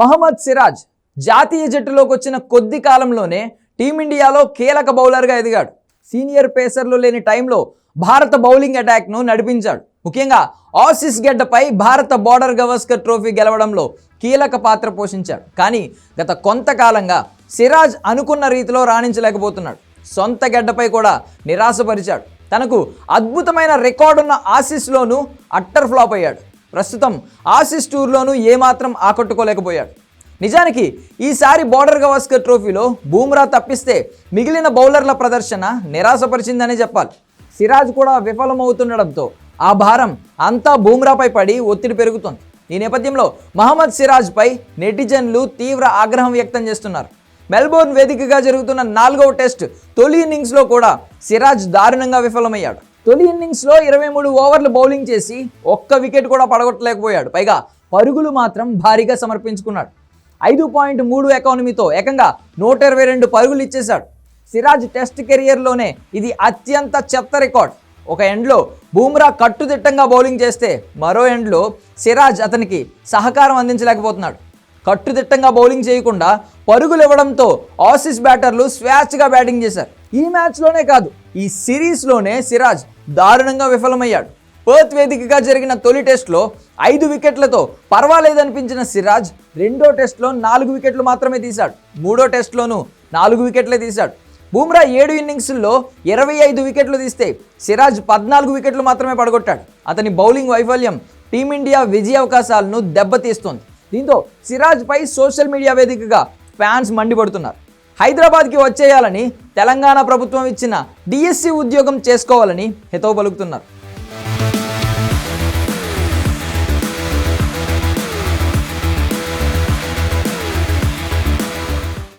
మహమ్మద్ సిరాజ్ జాతీయ జట్టులోకి వచ్చిన కొద్ది కాలంలోనే టీమిండియాలో కీలక బౌలర్గా ఎదిగాడు. సీనియర్ పేసర్లు లేని టైంలో భారత బౌలింగ్ అటాక్ను నడిపించాడు. ముఖ్యంగా ఆసిస్ గడ్డపై భారత బార్డర్ గవస్కర్ ట్రోఫీ గెలవడంలో కీలక పాత్ర పోషించాడు. కానీ గత కొంతకాలంగా సిరాజ్ అనుకున్న రీతిలో రాణించలేకపోతున్నాడు. సొంత గడ్డపై కూడా నిరాశపరిచాడు. తనకు అద్భుతమైన రికార్డున్న ఆసిస్లోనూ అట్టర్ ఫ్లాప్ అయ్యాడు. ప్రస్తుతం ఆసిస్ టూర్లోనూ ఏమాత్రం ఆకట్టుకోలేకపోయాడు. నిజానికి ఈసారి బార్డర్ గవాస్కర్ ట్రోఫీలో బూమ్రా తప్పిస్తే మిగిలిన బౌలర్ల ప్రదర్శన నిరాశపరిచిందనే చెప్పాలి. సిరాజ్ కూడా విఫలమవుతుండడంతో ఆ భారం అంతా బూమ్రాపై పడి ఒత్తిడి పెరుగుతోంది. ఈ నేపథ్యంలో మహమ్మద్ సిరాజ్పై నెటిజన్లు తీవ్ర ఆగ్రహం వ్యక్తం చేస్తున్నారు. మెల్బోర్న్ వేదికగా జరుగుతున్న నాలుగవ టెస్ట్ తొలి ఇన్నింగ్స్లో కూడా సిరాజ్ దారుణంగా విఫలమయ్యాడు. తొలి ఇన్నింగ్స్లో ఇరవై మూడు ఓవర్లు బౌలింగ్ చేసి ఒక్క వికెట్ కూడా పడగొట్టలేకపోయాడు. పైగా పరుగులు మాత్రం భారీగా సమర్పించుకున్నాడు. ఐదు పాయింట్ మూడు ఎకానమీతో ఏకంగా నూట ఇరవై రెండు పరుగులు ఇచ్చేశాడు. సిరాజ్ టెస్ట్ కెరియర్లోనే ఇది అత్యంత చెత్త రికార్డ్. ఒక ఎండ్లో బూమ్రా కట్టుదిట్టంగా బౌలింగ్ చేస్తే మరో ఎండ్లో సిరాజ్ అతనికి సహకారం అందించలేకపోతున్నాడు. కట్టుదిట్టంగా బౌలింగ్ చేయకుండా పరుగులు ఇవ్వడంతో ఆసిస్ బ్యాటర్లు స్వేచ్ఛగా బ్యాటింగ్ చేశారు. ఈ మ్యాచ్లోనే కాదు ఈ సిరీస్లోనే సిరాజ్ దారుణంగా విఫలమయ్యాడు. పర్త్ వేదికగా జరిగిన తొలి టెస్ట్లో ఐదు వికెట్లతో పర్వాలేదనిపించిన సిరాజ్ రెండో టెస్ట్లో నాలుగు వికెట్లు మాత్రమే తీశాడు. మూడో టెస్ట్లోనూ నాలుగు వికెట్లే తీశాడు. బూమ్రా ఏడు ఇన్నింగ్స్ల్లో ఇరవై ఐదు వికెట్లు తీస్తే సిరాజ్ పద్నాలుగు వికెట్లు మాత్రమే పడగొట్టాడు. అతని బౌలింగ్ వైఫల్యం టీమిండియా విజయ అవకాశాలను దెబ్బతీస్తోంది. దీంతో సిరాజ్పై సోషల్ మీడియా వేదికగా ఫ్యాన్స్ మండిపడుతున్నారు. హైదరాబాద్కి వచ్చేయాలని తెలంగాణ ప్రభుత్వం ఇచ్చిన డిఎస్సి ఉద్యోగం చేసుకోవాలని హితవు పలుకుతున్నారు.